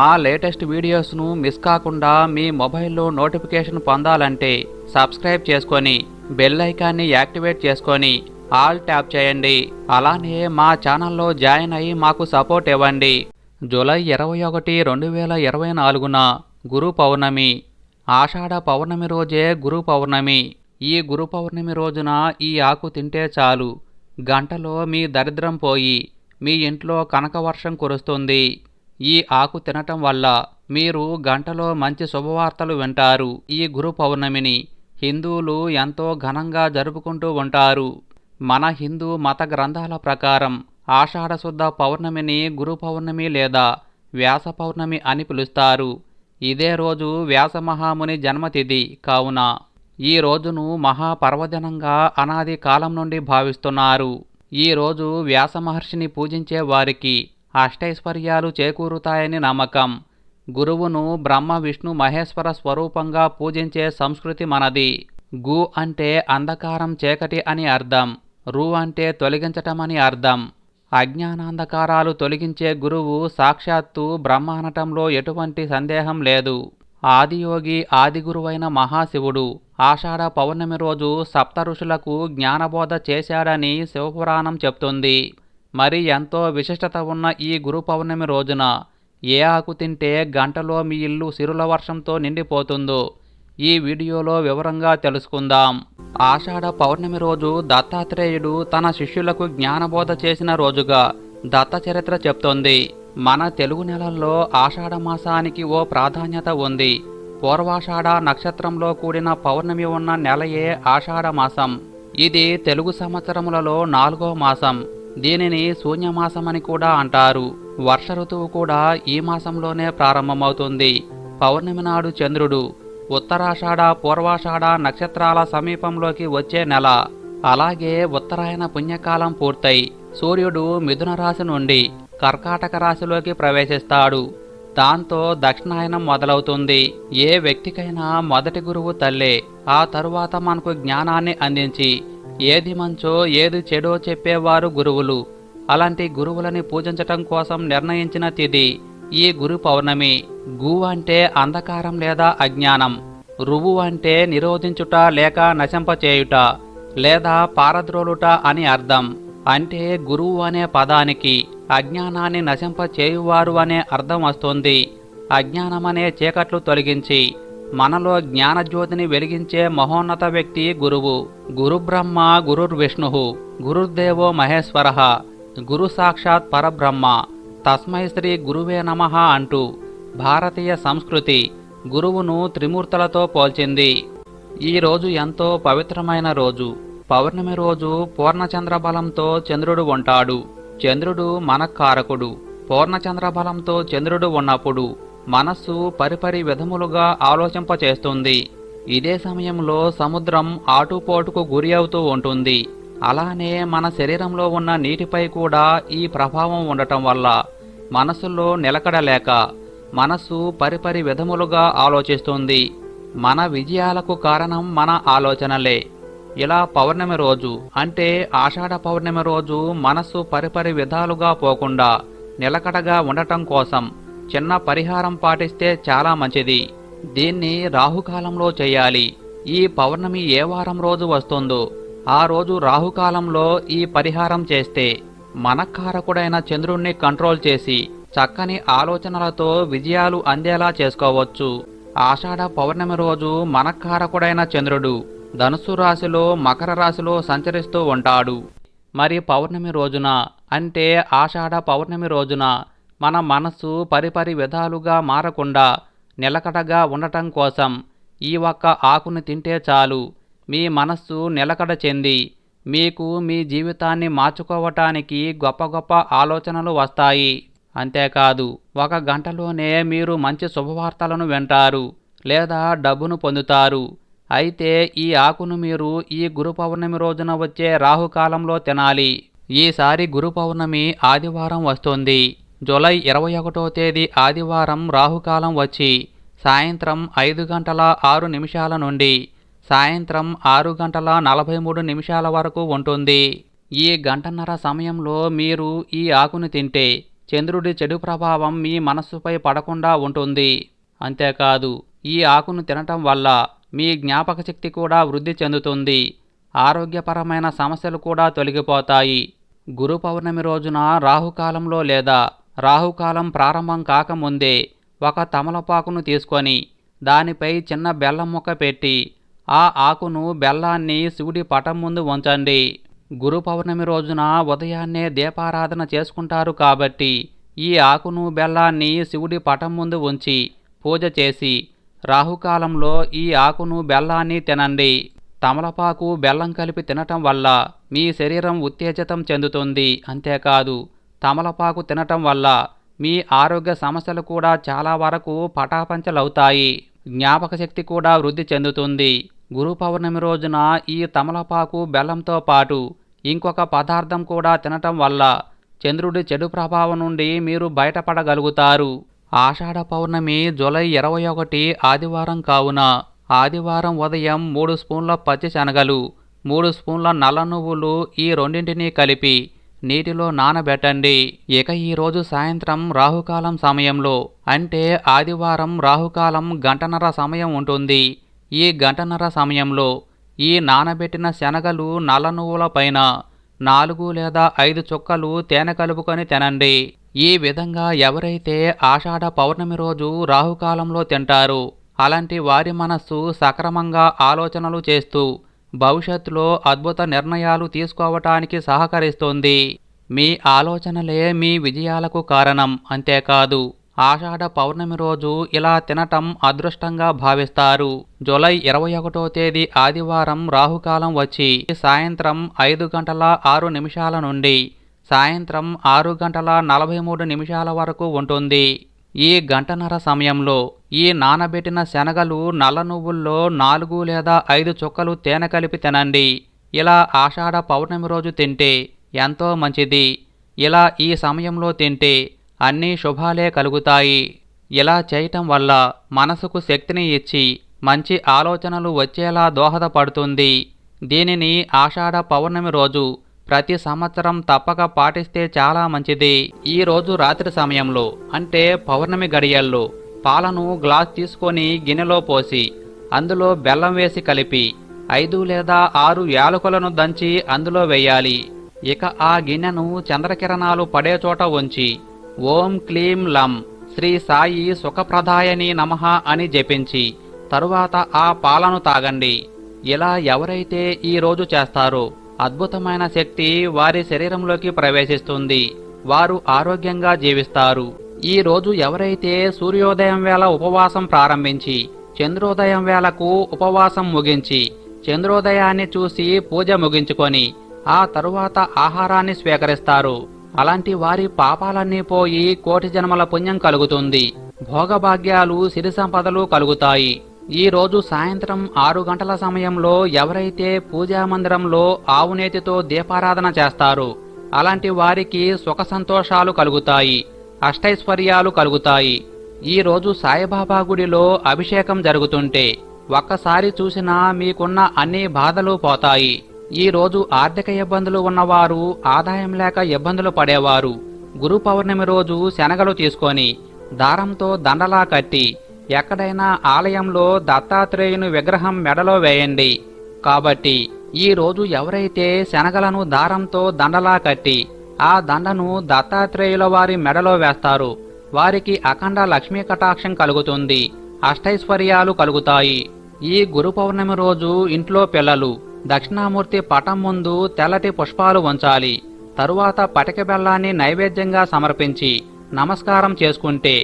మా latest వీడియోస్ను miss కాకుండా మీ మొబైల్లో నోటిఫికేషన్ పొందాలంటే సబ్స్క్రైబ్ చేసుకొని బెల్ ఐకాన్ని యాక్టివేట్ చేసుకొని ఆల్ ట్యాప్ చేయండి. అలానే మా ఛానల్లో జాయిన్ అయ్యి మాకు సపోర్ట్ ఇవ్వండి. జూలై ఇరవై ఒకటి రెండు వేల ఇరవై నాలుగున గురు పౌర్ణమి. ఆషాఢ పౌర్ణమి రోజే గురు పౌర్ణమి. ఈ గురు పౌర్ణమి రోజున ఈ ఆకు తింటే చాలు. గంటలో మీ దరిద్రం పోయి మీ ఇంట్లో కనకవర్షం కురుస్తుంది. ఈ ఆకు తినటం వల్ల మీరు గంటలో మంచి శుభవార్తలు వింటారు. ఈ గురు పౌర్ణమిని హిందువులు ఎంతో ఘనంగా జరుపుకుంటూ ఉంటారు. మన హిందూ మత గ్రంథాల ప్రకారం ఆషాఢశుద్ధ పౌర్ణమిని గురు పౌర్ణమి లేదా వ్యాస పౌర్ణమి అని పిలుస్తారు. ఇదే రోజు వ్యాసమహాముని జన్మతిథి కావున ఈ రోజును మహాపర్వదినంగా అనాది కాలం నుండి భావిస్తున్నారు. ఈ రోజు వ్యాస మహర్షిని పూజించే వారికి అష్టైశ్వర్యాలు చేకూరుతాయని నమ్మకం. గురువును బ్రహ్మ విష్ణు మహేశ్వర స్వరూపంగా పూజించే సంస్కృతి మనది. గు అంటే అంధకారం చీకటి అని అర్థం. రు అంటే తొలగించటమని అర్థం. అజ్ఞానాంధకారాలు తొలగించే గురువు సాక్షాత్తు బ్రహ్మ అనటంలో ఎటువంటి సందేహం లేదు. ఆదియోగి ఆదిగురువైన మహాశివుడు ఆషాఢ పౌర్ణమి రోజు సప్త ఋషులకు జ్ఞానబోధ చేశాడని శివపురాణం చెప్తుంది. మరి ఎంతో విశిష్టత ఉన్న ఈ గురు పౌర్ణమి రోజున ఏ ఆకు తింటే గంటలో మీ ఇల్లు సిరుల వర్షంతో నిండిపోతుందో ఈ వీడియోలో వివరంగా తెలుసుకుందాం. ఆషాఢ పౌర్ణమి రోజు దత్తాత్రేయుడు తన శిష్యులకు జ్ఞానబోధ చేసిన రోజుగా దత్త చరిత్ర చెప్తోంది. మన తెలుగు నెలల్లో ఆషాఢ మాసానికి ఓ ప్రాధాన్యత ఉంది. పూర్వాషాఢ నక్షత్రంలో కూడిన పౌర్ణమి ఉన్న నెలయే ఆషాఢ మాసం. ఇది తెలుగు సంవత్సరములలో నాలుగో మాసం. దీనిని శూన్యమాసమని కూడా అంటారు. వర్ష ఋతువు కూడా ఈ మాసంలోనే ప్రారంభమవుతుంది. పౌర్ణమి నాడు చంద్రుడు ఉత్తరాషాఢ పూర్వాషాఢ నక్షత్రాల సమీపంలోకి వచ్చే నెల. అలాగే ఉత్తరాయణ పుణ్యకాలం పూర్తయి సూర్యుడు మిథున రాశి నుండి కర్కాటక రాశిలోకి ప్రవేశిస్తాడు. దాంతో దక్షిణాయనం మొదలవుతుంది. ఏ వ్యక్తికైనా మొదటి గురువు తల్లే. ఆ తరువాత మనకు జ్ఞానాన్ని అందించి ఏది మంచో ఏది చెడో చెప్పేవారు గురువులు. అలాంటి గురువులని పూజించటం కోసం నిర్ణయించిన తిథి ఈ గురు పౌర్ణమి. గు అంటే అంధకారం లేదా అజ్ఞానం. రువు అంటే నిరోధించుట లేక నశింపచేయుట లేదా పారద్రోలుట అని అర్థం. అంటే గురువు అనే పదానికి అజ్ఞానాన్ని నశింపచేయువారు అనే అర్థం వస్తుంది. అజ్ఞానమనే చీకట్లు తొలగించి మనలో జ్ఞానజ్యోతిని వెలిగించే మహోన్నత వ్యక్తి గురువు. గురుబ్రహ్మ గురుర్విష్ణు గురుర్దేవో మహేశ్వర. గురు సాక్షాత్ పరబ్రహ్మ. తస్మై శ్రీ గురువే నమ అంటూ భారతీయ సంస్కృతి గురువును త్రిమూర్తులతో పోల్చింది. ఈ రోజు ఎంతో పవిత్రమైన రోజు. పౌర్ణమి రోజు పూర్ణచంద్ర బలంతో చంద్రుడు ఉంటాడు. చంద్రుడు మనకారకుడు. పూర్ణచంద్ర బలంతో చంద్రుడు ఉన్నప్పుడు మనస్సు పరిపరి విధములుగా ఆలోచింపచేస్తుంది. ఇదే సమయంలో సముద్రం ఆటుపోటుకు గురి అవుతూ ఉంటుంది. అలానే మన శరీరంలో ఉన్న నీటిపై కూడా ఈ ప్రభావం ఉండటం వల్ల మనసులో నిలకడలేక మనస్సు పరిపరి విధములుగా ఆలోచిస్తుంది. మన విజయాలకు కారణం మన ఆలోచనలే. ఇలా పౌర్ణమి రోజు అంటే ఆషాఢ పౌర్ణమి రోజు మనస్సు పరిపరి విధాలుగా పోకుండా నిలకడగా ఉండటం కోసం చిన్న పరిహారం పాటిస్తే చాలా మంచిది. దీన్ని రాహుకాలంలో చేయాలి. ఈ పౌర్ణమి ఏ వారం రోజు వస్తుందో ఆ రోజు రాహుకాలంలో ఈ పరిహారం చేస్తే మనకారకుడైన చంద్రుణ్ణి కంట్రోల్ చేసి చక్కని ఆలోచనలతో విజయాలు అందేలా చేసుకోవచ్చు. ఆషాఢ పౌర్ణమి రోజు మనకారకుడైన చంద్రుడు ధనుసు రాశిలో మకర రాశిలో సంచరిస్తూ ఉంటాడు. మరి పౌర్ణమి రోజున అంటే ఆషాఢ పౌర్ణమి రోజున మన మనస్సు పరిపరి విధాలుగా మారకుండా నిలకడగా ఉండటం కోసం ఈ ఒక్క ఆకుని తింటే చాలు. మీ మనస్సు నిలకడ చెంది మీకు మీ జీవితాన్ని మార్చుకోవటానికి గొప్ప గొప్ప ఆలోచనలు వస్తాయి. అంతేకాదు ఒక గంటలోనే మీరు మంచి శుభవార్తలను వింటారు లేదా డబ్బును పొందుతారు. అయితే ఈ ఆకును మీరు ఈ గురు పౌర్ణమి రోజున వచ్చే రాహుకాలంలో తినాలి. ఈసారి గురు పౌర్ణమి ఆదివారం వస్తుంది. జూలై ఇరవై ఒకటో తేదీ ఆదివారం రాహుకాలం వచ్చి సాయంత్రం ఐదు గంటల ఆరు నిమిషాల నుండి సాయంత్రం ఆరు గంటల నలభై మూడు నిమిషాల వరకు ఉంటుంది. ఈ గంటన్నర సమయంలో మీరు ఈ ఆకును తింటే చంద్రుడి చెడు ప్రభావం మీ మనస్సుపై పడకుండా ఉంటుంది. అంతేకాదు ఈ ఆకును తినటం వల్ల మీ జ్ఞాపక శక్తి కూడా వృద్ధి చెందుతుంది. ఆరోగ్యపరమైన సమస్యలు కూడా తొలగిపోతాయి. గురు పౌర్ణమి రోజున రాహుకాలంలో లేదా రాహుకాలం ప్రారంభం కాకముందే ఒక తమలపాకును తీసుకొని దానిపై చిన్న బెల్లం ముక్క పెట్టి ఆ ఆకును బెల్లాన్ని శివుడి పటం ముందు ఉంచండి. గురు పౌర్ణమి రోజున ఉదయాన్నే దీపారాధన చేసుకుంటారు కాబట్టి ఈ ఆకును బెల్లాన్ని శివుడి పటం ముందు ఉంచి పూజ చేసి రాహుకాలంలో ఈ ఆకును బెల్లాన్ని తినండి. తమలపాకు బెల్లం కలిపి తినటం వల్ల మీ శరీరం ఉత్తేజితం చెందుతుంది అంతేకాదు తమలపాకు తినటం వల్ల మీ ఆరోగ్య సమస్యలు కూడా చాలా వరకు పటాపంచలవుతాయి. జ్ఞాపక శక్తి కూడా వృద్ధి చెందుతుంది. గురు పౌర్ణమి రోజున ఈ తమలపాకు బెల్లంతో పాటు ఇంకొక పదార్థం కూడా తినటం వల్ల చంద్రుడి చెడు ప్రభావం నుండి మీరు బయటపడగలుగుతారు. ఆషాఢ పౌర్ణమి జూలై ఇరవై ఒకటి ఆదివారం కావున ఆదివారం ఉదయం మూడు స్పూన్ల పచ్చి శనగలు మూడు స్పూన్ల నల్ల నువ్వులు ఈ రెండింటినీ కలిపి నీటిలో నానబెట్టండి. ఇక ఈరోజు సాయంత్రం రాహుకాలం సమయంలో అంటే ఆదివారం రాహుకాలం గంటన్నర సమయం ఉంటుంది. ఈ గంటన్నర సమయంలో ఈ నానబెట్టిన శనగలు నల్ల నువ్వుల పైన నాలుగు లేదా ఐదు చుక్కలు తేనె కలుపుకొని తినండి. ఈ విధంగా ఎవరైతే ఆషాఢ పౌర్ణమి రోజు రాహుకాలంలో తింటారు అలాంటి వారి మనస్సు సక్రమంగా ఆలోచనలు చేస్తూ భవిష్యత్తులో అద్భుత నిర్ణయాలు తీసుకోవటానికి సహకరిస్తుంది. మీ ఆలోచనలే మీ విజయాలకు కారణం. అంతేకాదు ఆషాఢ పౌర్ణమి రోజు ఇలా తినటం అదృష్టంగా భావిస్తారు. జూలై ఇరవై ఒకటో తేదీ ఆదివారం రాహుకాలం వచ్చి సాయంత్రం ఐదు గంటల ఆరు నిమిషాల నుండి సాయంత్రం ఆరు గంటల నలభై మూడు నిమిషాల వరకు ఉంటుంది. ఈ గంటన్నర సమయంలో ఈ నానబెట్టిన శనగలు నల్ల నువ్వుల్లో నాలుగు లేదా ఐదు చుక్కలు తేనె కలిపి తినండి. ఇలా ఆషాఢ పౌర్ణమి రోజు తింటే ఎంతో మంచిది. ఇలా ఈ సమయంలో తింటే అన్ని శుభాలే కలుగుతాయి. ఇలా చేయటం వల్ల మనసుకు శక్తిని ఇచ్చి మంచి ఆలోచనలు వచ్చేలా దోహదపడుతుంది. దీనిని ఆషాఢ పౌర్ణమి రోజు ప్రతి సంవత్సరం తప్పక పాటిస్తే చాలా మంచిది. ఈ రోజు రాత్రి సమయంలో అంటే పౌర్ణమి గడియల్లో పాలను గ్లాస్ తీసుకొని గిన్నెలో పోసి అందులో బెల్లం వేసి కలిపి ఐదు లేదా ఆరు యాలకులను దంచి అందులో వేయాలి. ఇక ఆ గిన్నెను చంద్రకిరణాలు పడే చోట ఉంచి ఓం క్లీం లం శ్రీ సాయి సుఖప్రదాయని నమః అని జపించి తరువాత ఆ పాలను తాగండి. ఇలా ఎవరైతే ఈరోజు చేస్తారో అద్భుతమైన శక్తి వారి శరీరంలోకి ప్రవేశిస్తుంది. వారు ఆరోగ్యంగా జీవిస్తారు. ఈ రోజు ఎవరైతే సూర్యోదయం వేళ ఉపవాసం ప్రారంభించి చంద్రోదయం వేళకు ఉపవాసం ముగించి చంద్రోదయాన్ని చూసి పూజ ముగించుకొని ఆ తరువాత ఆహారాన్ని స్వీకరిస్తారు. అలాంటి వారి పాపాలన్నీ పోయి కోటి జన్మల పుణ్యం కలుగుతుంది. భోగభాగ్యాలు సిరి సంపదలు కలుగుతాయి. ఈరోజు సాయంత్రం ఆరు గంటల సమయంలో ఎవరైతే పూజా మందిరంలో ఆవునేతితో దీపారాధన చేస్తారు అలాంటి వారికి సుఖ సంతోషాలు కలుగుతాయి అష్టైశ్వర్యాలు కలుగుతాయి. ఈరోజు సాయిబాబా గుడిలో అభిషేకం జరుగుతుంటే ఒక్కసారి చూసినా మీకున్న అన్ని బాధలు పోతాయి. ఈ రోజు ఆర్థిక ఇబ్బందులు ఉన్నవారు ఆదాయం లేక ఇబ్బందులు పడేవారు. గురు పౌర్ణమి రోజు శనగలు తీసుకొని దారంతో దండలా కట్టి ఎక్కడైనా ఆలయంలో దత్తాత్రేయుని విగ్రహం మెడలో వేయండి. కాబట్టి ఈ రోజు ఎవరైతే శనగలను దారంతో దండలా కట్టి ఆ దండను దత్తాత్రేయుల వారి మెడలో వేస్తారు. వారికి అఖండ లక్ష్మీ కటాక్షం కలుగుతుంది. అష్టైశ్వర్యాలు కలుగుతాయి. ఈ గురు పౌర్ణమి రోజు ఇంట్లో పిల్లలు దక్షిణామూర్తి పటం ముందు తెల్లటి పుష్పాలు ఉంచాలి తరువాత పటిక బెల్లాన్ని నైవేద్యంగా సమర్పించి నమస్కారం చేసుకుంటే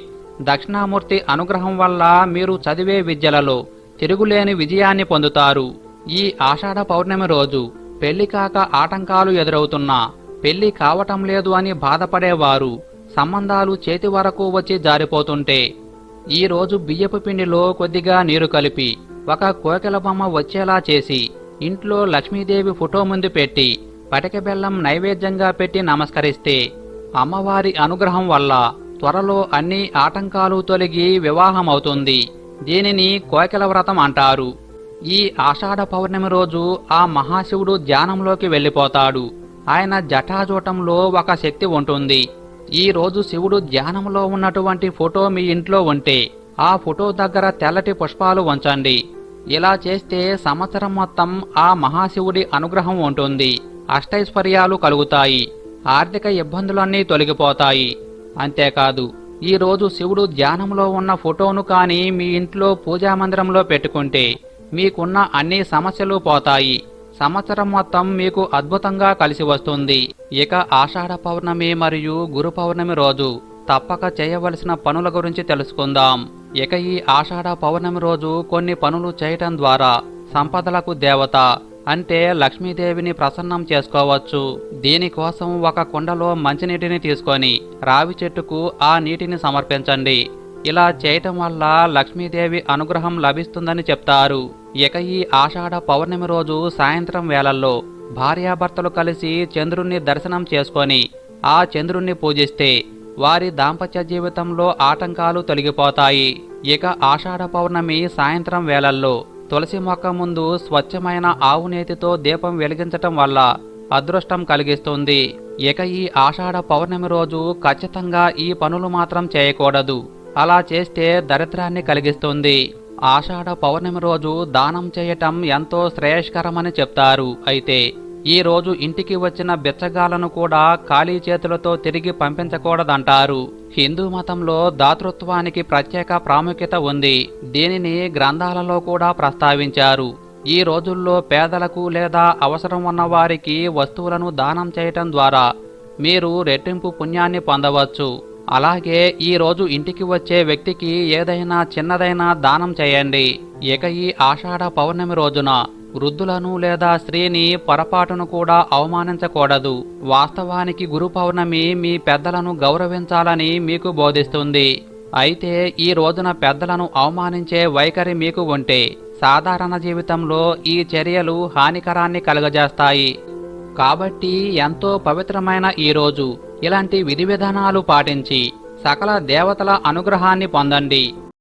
దక్షిణామూర్తి అనుగ్రహం వల్ల మీరు చదివే విద్యలలో తిరుగులేని విజయాన్ని పొందుతారు. ఈ ఆషాఢ పౌర్ణమి రోజు పెళ్ళి కాక ఆటంకాలు ఎదురవుతున్నా పెళ్ళి కావటం లేదు అని బాధపడేవారు సంబంధాలు చేతి వరకు వచ్చి జారిపోతుంటే ఈరోజు బియ్యపు పిండిలో కొద్దిగా నీరు కలిపి ఒక కోకిల బొమ్మ వచ్చేలా చేసి ఇంట్లో లక్ష్మీదేవి ఫోటో ముందు పెట్టి పటిక బెల్లం నైవేద్యంగా పెట్టి నమస్కరిస్తే అమ్మవారి అనుగ్రహం వల్ల త్వరలో అన్ని ఆటంకాలు తొలగి వివాహం అవుతుంది దీనిని కోకిల వ్రతం అంటారు. ఈ ఆషాఢ పౌర్ణమి రోజు ఆ మహాశివుడు ధ్యానంలోకి వెళ్ళిపోతాడు. ఆయన జటాజూటంలో ఒక శక్తి ఉంటుంది. ఈ రోజు శివుడు ధ్యానంలో ఉన్నటువంటి ఫోటో మీ ఇంట్లో ఉంటే ఆ ఫోటో దగ్గర తెల్లటి పుష్పాలు ఉంచండి. ఇలా చేస్తే సంవత్సరం మొత్తం ఆ మహాశివుడి అనుగ్రహం ఉంటుంది. అష్టైశ్వర్యాలు కలుగుతాయి. ఆర్థిక ఇబ్బందులన్నీ తొలగిపోతాయి. అంతేకాదు ఈ రోజు శివుడు ధ్యానంలో ఉన్న ఫోటోను కానీ మీ ఇంట్లో పూజా మందిరంలో పెట్టుకుంటే మీకున్న అన్ని సమస్యలు పోతాయి. సంవత్సరం మొత్తం మీకు అద్భుతంగా కలిసి వస్తుంది. ఇక ఆషాఢ పౌర్ణమి మరియు గురు పౌర్ణమి రోజు తప్పక చేయవలసిన పనుల గురించి తెలుసుకుందాం. ఇక ఈ ఆషాఢ పౌర్ణమి రోజు కొన్ని పనులు చేయటం ద్వారా సంపదలకు దేవత అంటే లక్ష్మీదేవిని ప్రసన్నం చేసుకోవచ్చు. దీనికోసం ఒక కుండలో మంచినీటిని తీసుకొని రావి చెట్టుకు ఆ నీటిని సమర్పించండి. ఇలా చేయటం వల్ల లక్ష్మీదేవి అనుగ్రహం లభిస్తుందని చెప్తారు. ఇక ఈ ఆషాఢ పౌర్ణమి రోజు సాయంత్రం వేళల్లో భార్యాభర్తలు కలిసి చంద్రుణ్ణి దర్శనం చేసుకొని ఆ చంద్రుణ్ణి పూజిస్తే వారి దాంపత్య జీవితంలో ఆటంకాలు తొలగిపోతాయి. ఇక ఆషాఢ పౌర్ణమి సాయంత్రం వేళల్లో తులసి మొక్క ముందు స్వచ్ఛమైన ఆవు నేతితో దీపం వెలిగించటం వల్ల అదృష్టం కలిగిస్తుంది. ఇక ఈ ఆషాఢ పౌర్ణమి రోజు ఖచ్చితంగా ఈ పనులు మాత్రం చేయకూడదు. అలా చేస్తే దరిద్రాన్ని కలిగిస్తుంది. ఆషాఢ పౌర్ణమి రోజు దానం చేయటం ఎంతో శ్రేయస్కరమని చెప్తారు. అయితే ఈరోజు ఇంటికి వచ్చిన బిచ్చగాలను కూడా ఖాళీ చేతులతో తిరిగి పంపించకూడదంటారు. హిందూ మతంలో దాతృత్వానికి ప్రత్యేక ప్రాముఖ్యత ఉంది. దీనిని గ్రంథాలలో కూడా ప్రస్తావించారు. ఈ రోజుల్లో పేదలకు లేదా అవసరం ఉన్న వారికి వస్తువులను దానం చేయటం ద్వారా మీరు రెట్టింపు పుణ్యాన్ని పొందవచ్చు. అలాగే ఈరోజు ఇంటికి వచ్చే వ్యక్తికి ఏదైనా చిన్నదైనా దానం చేయండి. ఇక ఈ ఆషాఢ పౌర్ణమి రోజున వృద్ధులను లేదా స్త్రీని పొరపాటును కూడా అవమానించకూడదు. వాస్తవానికి గురు పౌర్ణమి మీ పెద్దలను గౌరవించాలని మీకు బోధిస్తుంది. అయితే ఈ రోజున పెద్దలను అవమానించే వైఖరి మీకు ఉంటే సాధారణ జీవితంలో ఈ చర్యలు హానికరాన్ని కలుగజేస్తాయి. కాబట్టి ఎంతో పవిత్రమైన ఈ రోజు. ఇలాంటి విధి విధానాలు పాటించి సకల దేవతల అనుగ్రహాన్ని పొందండి.